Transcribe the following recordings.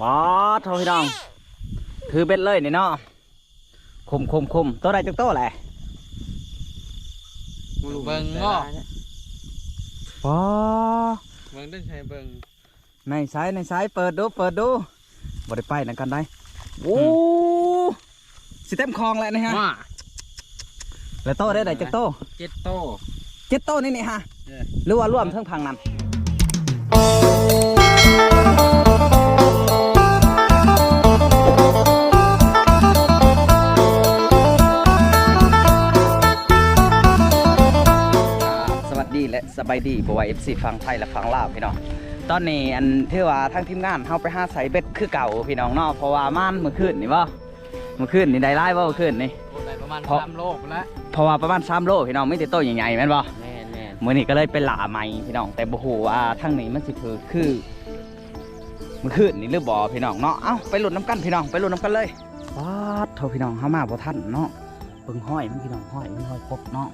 ว้าโทพี่น้อง ถือเบ็ดเลยนี่เนาะคุมคุมคุมตัวใดจักโตแหละเบิ่งเนาะว้าเบิ่งได้ใช้เบิ่งในสายในสายเปิดดูเปิดดูบ่ได้ไปนั่นกันได้โอ้สิเต็มคลองแล้วนะฮะมาแล้วโตได้ใดจักโตเจ็ดโตเจ็ดโตนี่นี่ฮะเออหรือว่าร่วมทั้งพังนั้น บายดีบวายเอฟซีฟังไทยและฟังลาวพี่น้องตอนนี้อันที่ว่าทั้งทีมงานเฮาไปหาใส่เบ็ดคือเก่าพี่น้องเนาะเพราะว่าม่านเมื่อคืนนี่บ่เมื่อคืนนี่ได้ไล่บ่เมื่อคืนนี่โอ้ได้ประมาณเพราะสามโลกแล้วเพราะว่าประมาณ3โลพี่น้องไม่ติดโตใหญ่ๆแม่นบ่แน่แน่มื้อนี้ก็เลยเป็นหลาใหม่พี่น้องแต่บ่ฮู้ว่าทางนี้มันสิคือคือเมื่อคืนนี่หรือบ่พี่น้องเนาะเอ้าไปลุ้นน้ำกันพี่น้องไปลุ้นน้ำกันเลยป๊าดเท่าพี่น้องเฮามาบ่ทันเนาะเบิ่งห้อยมันพี่น้องห้อยมันห้อยครบเนาะ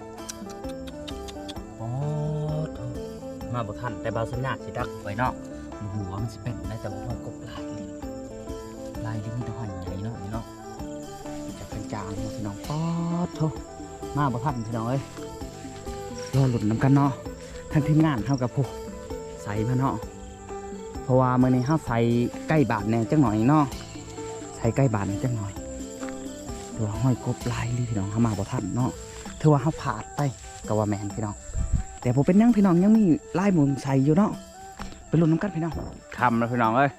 มาบ่ทันแต่บาวสัญญาสิดักไว้เนาะบ่ฮู้ว่ามันสิเป็นได้แต่บ่ห้อยครบลายลิ้นลายลิ้นมีแต่ห้อยใหญ่เนาะนี่เนาะจะเป็นจางพี่น้องป๊าดเท่ามาบ่ทันพี่น้องเอ้ยรอหลุดน้ำกันเนาะทั้งทีมงานเท่ากับผู้ใส่มาเนาะเพราะว่ามื่อนี้เฮาใส่ใกล้บาทแน่จังหน่อยเนาะใส่ใกล้บาทแน่จังหน่อยตัวห้อยกบลายนี่พี่น้องเฮามาบ่ทันเนาะถือว่าเฮาผานไปก็ว่าแมนพี่น้อง แต่ผมเป็นยังพี่น้องยังมีลายหมุนใส่อยู่เนาะไปลุ้นน้ำกันพี่น้องคำแล้วพี่น้องเอ้ย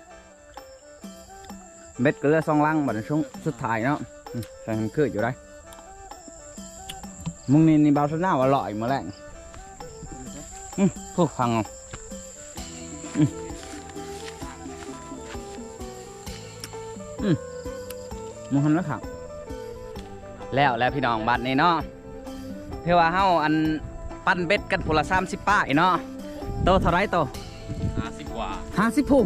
เบ็ดเกลือซองลังบัดช่วงสุดท้ายเนาะมใส่มันคืออยู่ได้มึงนี่นี่เบาสน้าว่าลอยมาแรงอืมพวกฟังอาอืมอืมมึงทำแล้วครับแล้วแล้วพี่น้องบัดนี้เนาะเพื่อว่าเฮาอัน ปั้นเบ็ดกันพนละสามสิบป้ายเนาะโตเท่าไรโตห้าสิบกว่าห้าสิบผู้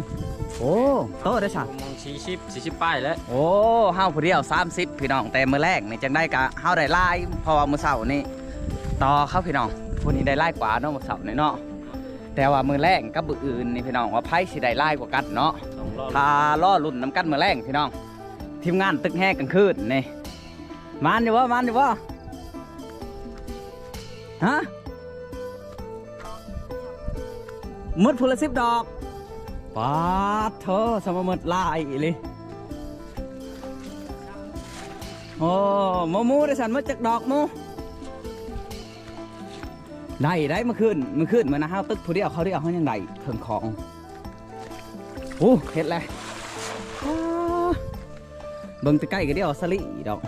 โอ้โตได้สักมองสี่สิบสี่สิบป้ายแล้วโอ้เฮาผู้เดียวสามสิบพี่น้องแต่มือแรกนี่จังได้กะเฮาได้ไล่เพราะว่ามือเสาร์นี่ต่อเข้าพี่น้องผู้นี้ได้ไล่กว่าเนาะมือเสาร์นี่เนาะแต่ว่ามือแรกกับมืออื่นนี่พี่น้องว่าไพ่สิได้ไล่กว่ากันเนาะสองรอบถ้าล่อลุ่นน้ำกันมือแรกพี่น้องทีมงานตึกแห่กลางคืนนี่มานอยู่วะมานอยู่วะฮะ มดพละสิบดอกปาดเธอสมมติลายเลยโอ้มมูได้สันมาจากดอกโมได้ได้มื่อคืนมื่อคืนเหมือนนะฮะตึกผู้เดียวเขาเดียวเขายังได้เพิ่งของโอ้เห็ดเลยเบิ่งใกล้ๆก็เดียวสลีดอก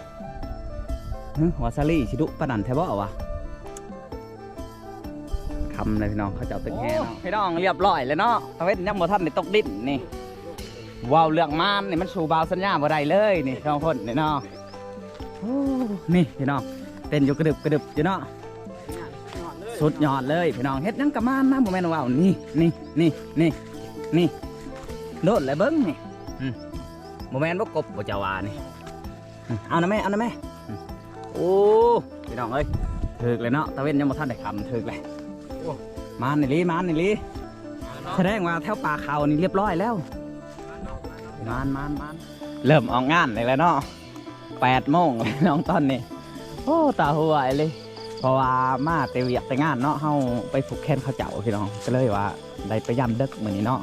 หึว่าสลีชิดุปนนันแทบ่วะ คำเลยพี่น้องเขาเจ้าตึกแห่เนาะพี่น้องเรียบร้อยเลยเนาะตะเวนยังบ่ทันได้ตกดินนี่ว้าวเรื่องมานนี่มันสู่บาวสัญญาบ่ได้เลยนี่สองคนนี่เนาะโอ้นี่พี่น้องเต้นอยู่กระดึบกระดึบอยู่เนาะสุดยอดเลยพี่น้องเฮ็ดยังกับมานนะบ่แม่นว่านี่นี่นี่นี่นี่โดดเลยเบิ่งนี่โมแมนบ่กบบ่จะวานี่เอานะแม่เอานะแม่โอ้พี่น้องเอ้ยถึกเลยเนาะตะเวนยังบ่ทันได้คำถึกเลย มานนี่ลีมานนี่ลีแสดงว่าแถวป่าเขานี่เรียบร้อยแล้วมานมานมานเริ่มออกงานเลยแล้วเนาะแปดโมงเลยน้องตอนนี้โอ้ตาหัวเลยเพราะว่ามาเตเวียกแต่งานเนาะเฮาไปผูกแขนเขาเจ้าพี่น้องก็เลยว่าได้ไปย่ำเด็กมื้อนี้เนาะ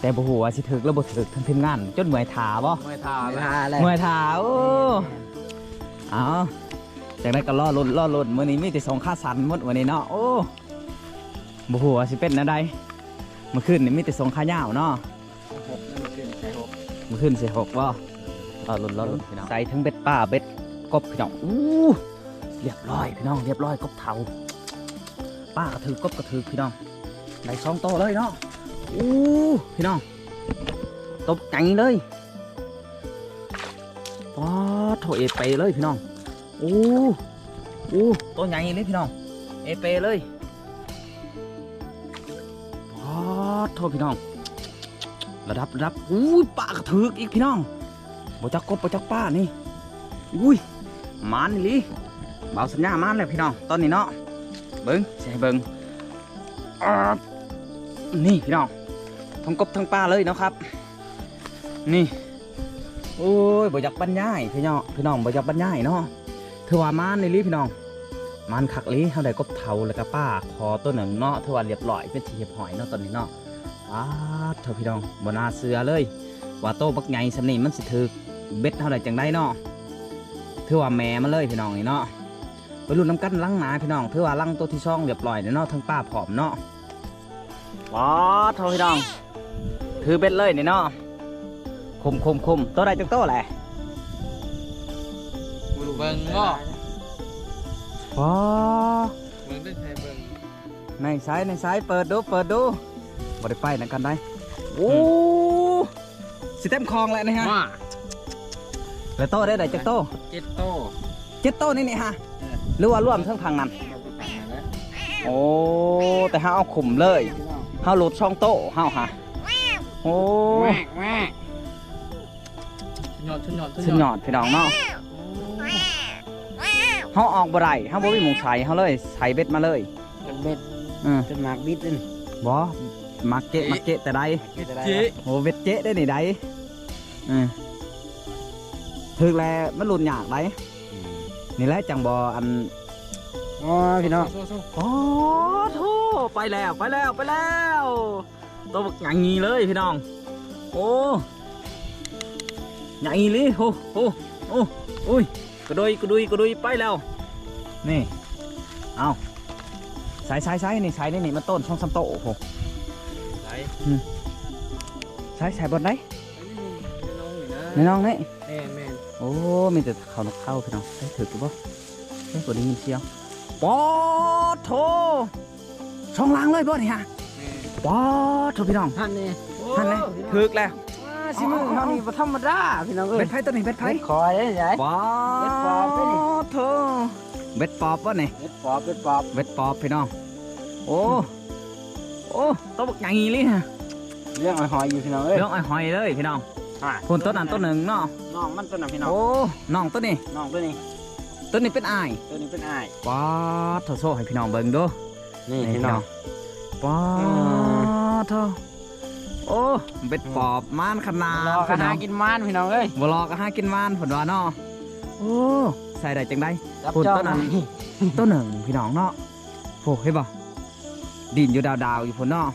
แต่บ่ฮู้ว่าสิถึกหรือบ่ถึกทั้งทีมงานจนเมื่อยขาบ่ไม่ทาแล้วเมื่อยขาโอ้เอาจากนั้นก็ล่อลุ่นล่อลุ่นมื้อนี้มีแต่สองค่าสันหมดมื้อนี้เนาะโอ้ บ่ฮู้ว่าสิเป็นแนวใดเมื่อคืนนี่มีแต่สองค่ายาวเนาะหกนั่นขึ้นใช้หกเมื่อคืนสิหกบ่ล่อลุ่นล่อลุ่นพี่น้องใส่ทั้งเบ็ดป้าเบ็ดกบพี่น้องอู้เรียบร้อยพี่น้องเรียบร้อยกบเทาป้ากระถือกบกระถือพี่น้องได้สองโตวเลยเนาะอู้พี่น้องตบใจเลยป๊าดโถเอเปเลยพี่น้องอู้อู้ตัวใหญ่เลยพี่น้องเอเปเลยาดโถพี่น้อง ระดับระดับอุ้ยป้ากระถืออีกพี่น้องบ่จักกบบ่จักป้านี่อุ้ยมานนี่ลิเบาสัญญามานเลยพี่น้องตอนนี้เนาะเบิ้งใช่เบิ้งอ่านี่พี่น้องทั้งกบทั้งป้าเลยเนาะครับ นี่โอ้ยบ่อยากบรรยายพี่น้องพี่น้องบ่อยากบรรยายเนาะถือว่ามานในลีพี่น้องมานคักลีเฮาได้กบเทาแล้วก็ป้าคอตัวหนึ่งเนาะถือว่าเรียบร้อยเป็นทีเรียบหอยเนาะตอนนี้เนาะ อ้าดเถอะพี่น้องบ่น่าเสือเลย ว่าโตบักใหญ่สำนี้มันสิถือเบ็ดเท่าไดจังได้เนาะถือว่าแม่มาเลยพี่น้องนี่เนาะไปรุ่นน้ำกันลังหนาพี่น้องถือว่าลังตัวที่ช่องเรียบร้อยเนาะทั้งป้าผอมเนาะว้าดเถอะพี่น้อง ถือเบ็ดเลยนี่เนาะคมคมคมตัวใดจังโตแหละเบิ่งก็ว้าเบิ่งได้ใช้เบิ่งในสายในสายเปิดดูเปิดดู บ่ได้ไปนะกันได้โอ้สิเต็มคลองแล้วนะฮะมาแล้วโตได้ใดจังโตเจ็ดโตเจ็ดโตนี่นี่ฮะหรือว่าร่วมทั้งทางนั้นโอ้แต่เฮาเอาขุมเลยเฮาหลุดช่องโตเฮาฮะโอ้แม่แม่ชุนยอดชุนยอดสุดยอดพี่น้องเนาะเฮาออกบ่ได้เฮาบ่มีหมองใส่เฮาเลยใส่เบ็ดมาเลยเบ็ดอือจนหมากบิดนี่บ่ มักเกะมักเกะแต่ใดเจ๊โอ้เบ็ดเจ๊ได้นี่ใดอือถึกแล้วมันหลุดยากไดนี่แหละจังบ่อันอ๋อพี่น้องสู้สู้โอ้โถไปแล้วไปแล้วไปแล้วตัวบักอย่างงี้เลยพี่น้อง โอ้อย่างงี้เลยโอ้โอ้โอ้อุ้ยกระดุยกระดุยกระดุยไปแล้ว นี่ เอาสายสายสายนี่สายนี่นี่มันต้นช่องสามโตโอ้โหไหล สายสายบนไหนน้องนี่นะในน้องนี่แม่แม่โอ้มีแต่เขานกเข้าพี่น้องได้ถือกูบ่ได้กดได้ยินเสียงปอดโถช่องล่างเลยบ่เนี่ยแม่ปอดโถพี่น้องท่านนี่ท่านเลยถึกแล้วว้าสิมึงเฮานี่บ่ธรรมดาพี่น้องเอ้ยเบ็ดไผ่ตัวนี้เบ็ดไผ่เบ็ดคอยได้ไงปอเบ็ดปอบเด้อนี่ดโถเบ็ดปอบวะนี่เบ็ดปอบเบ็ดปอบเบ็ดปอบพี่น้องโอ้ โอ้ตัวบักอย่างงี้เลยฮะเรื่องหอยๆอยู่พี่น้องเอ้ยเรื่องไอ้หอยเลยพี่น้องอะคนต้นนั้นต้นหนึ่งเนาะน้องมันตัวนั้นพี่น้องโอ้น้องตัวนี้น้องตัวนี้ตัวนี้เป็นอายตัวนี้เป็นอ้ายปอดโถโซ่ให้พี่น้องเบิ่งดูนี่พี่น้องปออืดโถโอ้เบ็ดปอบม่านขนาดรอกันพี่น้หาองกินมานพี่น้องเอ้ยบ่รอก็หากินม่านผลว่าเนาะโอ้ใส่ได้จังได้จับพูดจ้องตัวนั้นตัวหนึ่งพี่น้องเนาะโอ้เห็นบ่ ดินอยู่ดาวๆอยู่พุ่นเนาะ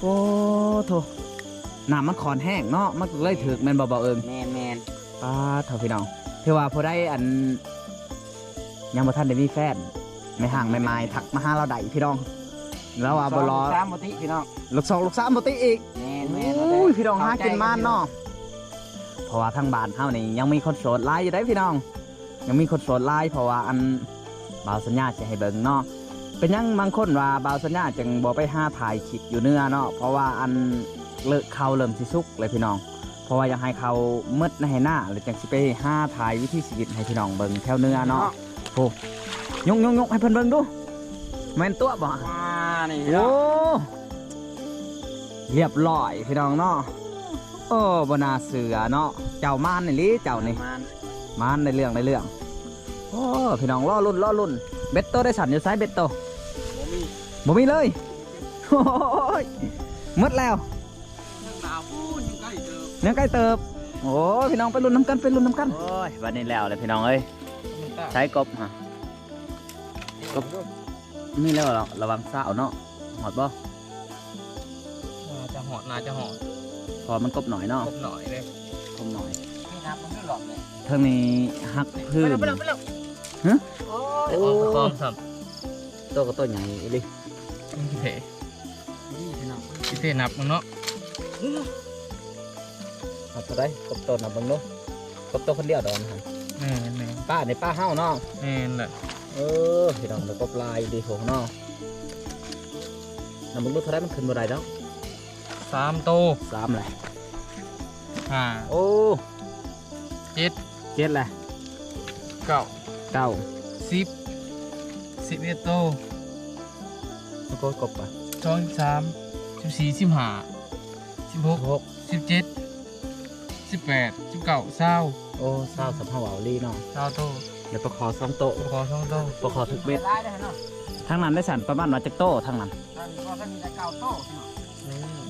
โอ้โถน้ำมันขอนแห้งเนาะมันก็เลยถึกแม่นบ่บ่เอิงแมนแมนป้าดเถอะพี่น้องถือว่าพอได้อัน ยังบ่ทันได้มีแฟนไม่ห่างไม่ไม้ทักมาหาเราได้พี่น้องแล้วว่าบ่รอสามบ่ติพี่น้องลูกสองลูกสามบ่ติอีกแมนแมนโอ้ยพี่น้องหากินมานเนาะเพราะว่าทางบ้านเฮานี่ยังมีคนโสดหลายอยู่ได้พี่น้อง ยังมีคนโสดหลายเพราะว่าอันบ่าวสัญญาสิให้เบิ่งเนาะ เป็นหยังบางคนว่าบ่าวสัญญาจึงบ่ไปหาถ่ายคลิปอยู่เนื้อเนาะเพราะว่าอันเลิกเขาเริ่มสิสุกเลยพี่น้อง เพราะว่าอยากให้เขามืดในให้หน้าหรือจังสิไปหาถ่ายวิถีชีวิตให้พี่น้องเบิ่งแถวเนื้อเนาะโอ้ยกยกยกให้เพิ่นเบิ่งดูแม่นตัวบ่มานี่พี่น้โอ้องเรียบร้อยพี่น้องเนาะโอ้บนาเสือเนาะเจ้ามานนี่ลิเจ้านี่มานมานในเรื่องในเรื่องโอ้พี่น้องล่อรุ่นล่อรุ่นเบ็ดโตได้สันอยู่ไซส์เบ็ดโต บ่มีบ่มีเลยโอ้ยหมดแล้วทั้งดาวพูดยังใกล้เจอยังใกล้เติบโอ้ยพี่น้องไปรุ่นน้ำกันไปรุ่นน้ำกันโอ้ยวันนี้แล้วเลยพี่น้องเอ้ยมันตาใช้กบฮะกบนี่แล้วเหรอระวังสาวเนาะหอดบ่น่าจะหอดน่าจะหอดพอมันกบหน่อยเนาะครบหน่อยเลยกบหน่อยนี่ครับมันไม่หลอกเลยเทางนี้หักพื้นไปแล้วไปแล้วฮะโอ้แต่ยออกซ้อมซ้ ตัวก็ตัวใหญ่อีหลิำพี่เถนี่พี่น้องพี่เถนับมึงเนาะเอาตัวได้กบตัวนะเบังเนาะกบตัวคนเดียวดอนครับแม่นแม่นป้าในป้าเฮ้าเนาะแม่นแหละเออพี่น้องแล้วกบลายดีโหเนาะน้ำมึงรู้เท่าไรมันขึ้นบ่ได้แล้วสามโตสามเลยห้าโอ้เจ็ดเจ็ดเลยเก้าเก้าสิบสิบเอ็ดโต แล้วก็กบอะสองสามสิบสี่สิบห้าสิบหกหกสิบเจ็ดสิบแปดสิบเก้าเศร้าโอ้เศร้าสัมภาวาลีเนาะเศร้าโตเดี๋ยวประคอสองโตประขอสองโตประคอถึกเบ็ดไล่ได้เนาะทางนั้นได้สั่นประมาณว่าจะโตทางนั้นท่านก็ท่านมีแต่เก่าโต้น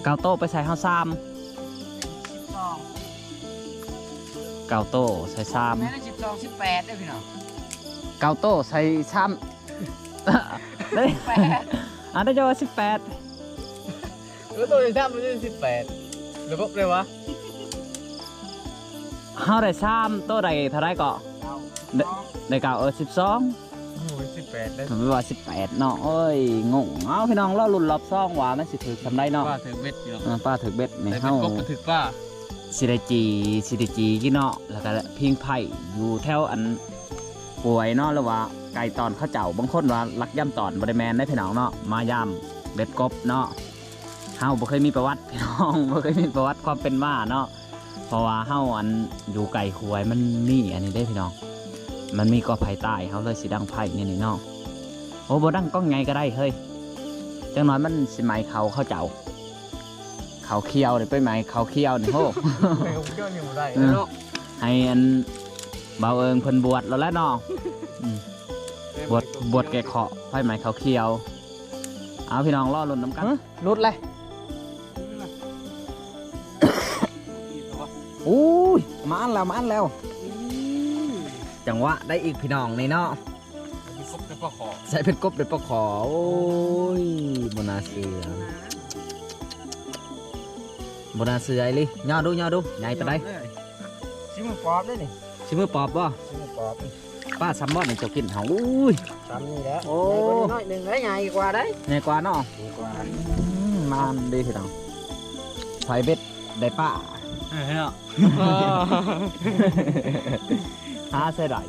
เก้าโตไปใส่ห้าซ้โสองเก้าโต้ใส่ซ้แม่ได้สิบสองสิบแปดได้พี่น้องำเก้าโต้ใส่ซ้ำได้แปด อันได้จะว่าสิบแปดแล้วตัวที่ทำมันจะสิบแปดหรือพวกเลยวะเฮาได้ซ้ำโต้ใดเท่าไรก็เอาได้เก้าเออสิบสองโอ้ยสิบแปดได้ผมไม่ว่าสิบแปดเนาะเอ้ยงงเอาพี่น้องรอรุ่นรอบซองว่ามันสิถือทำได้เนาะว่าถึงเบ็ดพี่น้องอ่าป้าถือเบ็ดนี่แต่เป็นเฮากบก็ถึกป้าสิได้จีสิได้จีกี่เนาะแล้วก็พิงไผ่อยู่แถวอันป่วยเนาะหรือว่า ไก่ตอนเข้าเจ้าบางคนว่ารักย่ำตอนบริแมนได้พี่น้องเนาะมาย่ำเบ็ดกบเนาะเฮาบ่เคยมีประวัติพี่น้องบ่เคยมีประวัติความเป็นมาเนาะเพราะว่าเฮาอันอยู่ไก่ขวยมันมีอันนี้ได้พี่น้อง มันมีกอไผ่ใต้เฮาเลยสิดังไผ่นี่นี่เนาะโอ้บ่ดังก้องไงก็ได้เฮ้ยจังน้อยมันสิไหมเขาเข้าเจ้าเขาเคี้ยวนี่ไปไหมเขาเคี้ยวนี่โหแต่ผมเจ้าอยู่ได้เออให้อันเบาเอิงเพิ่นบวชแล้วแหละเนาะอืม บวชบวชแก่เคาะไฟไหมเขาเคียว เอาพี่น้องรอลุ่นน้ำกันรุดเลยอุ้ยมาอันแล้วมาอันแล้ว จังหวะได้อีกพี่น้องนี่เนาะมีกบจะประขอใส่เป็นกบเด็ดปลาขอ โอ้ยบนาเสือบนาเสือไอ้ลิย่อดูย่อดูใหญ่ไปได้ชิมปอบได้นี่ชิมือปอบบ่ชิมปอบ ป้าซัมมอนนี่เจ้ากินเหาอุ้ยทำนี่แหล้วโอ้น้อยหนึ่งได้ไงกว่าได้ใหญ่กว่าเนาะดีกว่ามันดีพี่น้องไฟเบ็ดได้ป้าเฮ้ยเนาะหาเสียดาย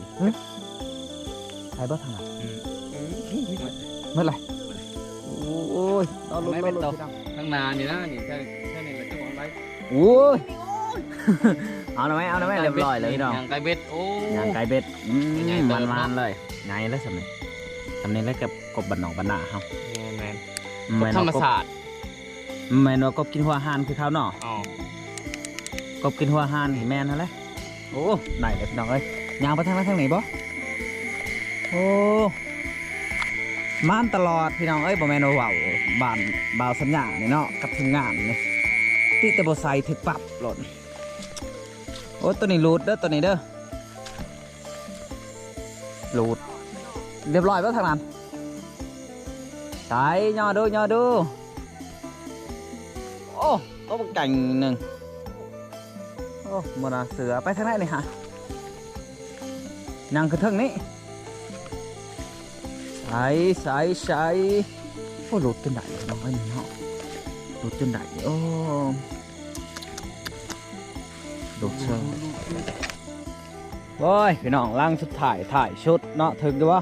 ไฟเบ็ดทางไหนเมื่อไหรโอ้ยเราลุ้นเราลุ้นพี่น้องข้างหน้านี่นะนี่แค่แค่นี้แหละจะบอกอะไรโอ้ย เอาหน่อยไหมเอาหน่อยไหมเรียบร้อยเลยพี่น้องย่างไก่เบ็ดโอ้ย่างไก่เบ็ดอืมใหญ่เติมันบมัเนาะนๆเลยไงแล้วสำเนียงสำเนียงแล้วกับกบบันหนองบันหนาเฮาแมนแม่นธรว่รมกบศาสตร์แม่นว่ากบกินหัวหานคือเขาเนาะอ๋อกบกินหัวหานนี่แม่นฮะเลยโอ้ได้เลยพี่น้องเอ้ยยางไปทางไหนทางไหนบ่โอ้มานตลอดพี่น้องเอ้ยบ่แม่นว่าเว้าบ้านบ่าวสัญญานี่เนาะกับทีมงานนี่ติแต่บ่ใส่ถึกปรับหล่นโอ้ตัวนี้รูดเด้อตัวนี้เด้อรูดเรียบร้อยแล้วทางนั้นใส่ย่อดูย่อดูโอ้ตัวบักไก่หนึ่งโอ้บนาเสือไปทางไหนเลยฮะนางคือเทิงนี้ใส่ใส่ใส่โอ้หลุดจนได้น้องไอ้นี่เนาะหลุดจนได้โอ้ ลุดเชิงโอ้ยพี่น้องล่างสุดถ่ายถ่ายชุดเนาะถึงดูวะ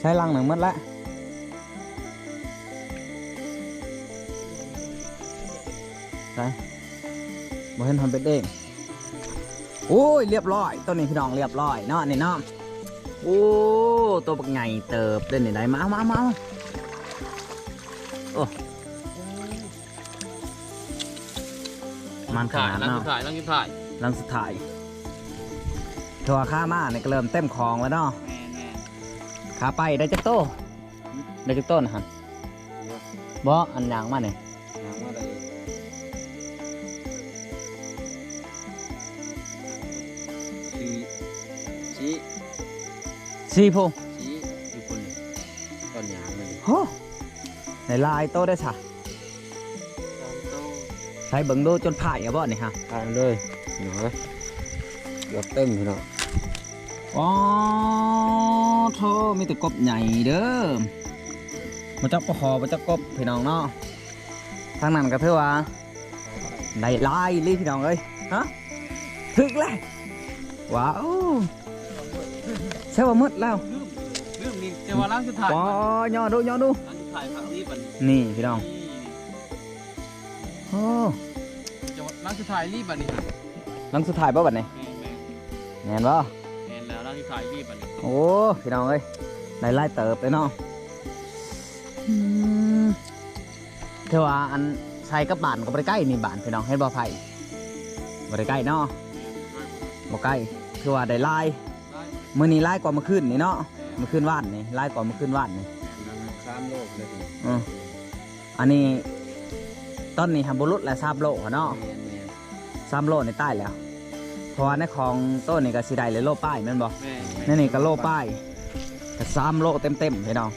ใช้ล่างหนึ่งมัดละใช่บ่เห็นทำเป็นเด้งโอ้ยเรียบร้อยตัวนี้พี่น้องเรียบร้อยเนาะนี่เนาะโอ้ตัวบักไงเติบเล่นนี่ไหนมาเอามาเอามา มันขถ่ายนาดลังเนาะถ่ายลังถ่ายลังสุดท้ายทัวข้ามาเนี่ยก็เริ่มเต็มคลองแล้วเนาะแมนแมนขาไปได้จักโตได้จักโตนะฮะบ่อันยางมาเนี่ยย่างว่าอะไรสี่ชี้สี่พงชี้อยู่คนต้นยางเลยโหในลายโตได้สะตามโตใช้เบิ่งดูจนผ่ายอะบ่นี่ฮะทานเลยหนูเกือบเต็มพี่น้องอ๋อโทมีแต่กบใหญ่เด้อมาจับปลาคอมาจับกบพี่น้องเนาะทางนั้นก็ถือว่าได้ลายเลยพี่น้องเอ้ยฮะถึกเลยว้าวใช่ว่ามืดแล้วเรื่องนี้จะว่าล้างสุดท้ายว้าวย่อดูย่อดูล้างสุดท้ายครับนี่บันนี่พี่น้องโอ้ จะว่าล้างสุดท้ายรีบบันนี่ครับหลังสุดท้ายป่ะบัดนี้แมนแมนแม่นบ่แมนแล้วล้างสุดท้ายรีบบันนี่โอ้พี่น้องเอ้ยได้ไล่เติบเลยเนาะอืมเทว่าอันใช้กับบ้านก็บ่ได้ใกล้นี่บ้านพี่น้องเห็นบ่ไผบ่ได้ใกล้เนาะบ่ใกล้คือว่าได้ไล่ได้มื้อนี้ไล่กว่าเมื่อคืนนี่เนาะเมื่อคืนว่านนี่ไล่กว่าเมื่อคืนว่านนี่สามโลกเลยอืออันนี้ต้นนี้ฮับบุรุษและทราบโลกอะเนาะแมนแมนอ สามโลในใต้แล้ว เพราะว่าในของต้นนี่ก็สิได้เลยโลป้ายแม่นบ่แม่นี่นี่ก็โลป้ายก็สามโลเต็มเต็มๆพี่น้อง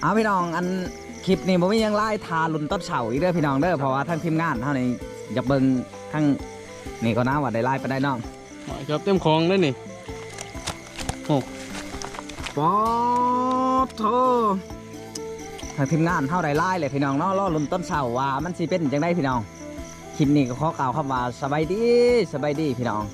เอาพี่น้องอันคลิปนี้ผมมีหยังไล่ทาลุนต้นเฉาอีกเด้อพี่น้องเด้อเพราะว่าทั้งทีมงานเท่านี้อยากเบิ่งทั้งนี่ก็น่าว่าได้ไล่ไปได้น้องหอยครับเต็มคลองแล้วนี่ปอดโททางทีมงานเท่าได้ไล่เลยพี่น้องเนาะรอลุนต้นเฉาว่ามันสิเป็นจังไดพี่น้อง คลิปนี้ก็ขอกล่าวคำว่าสบายดีสบายดีพี่น้อง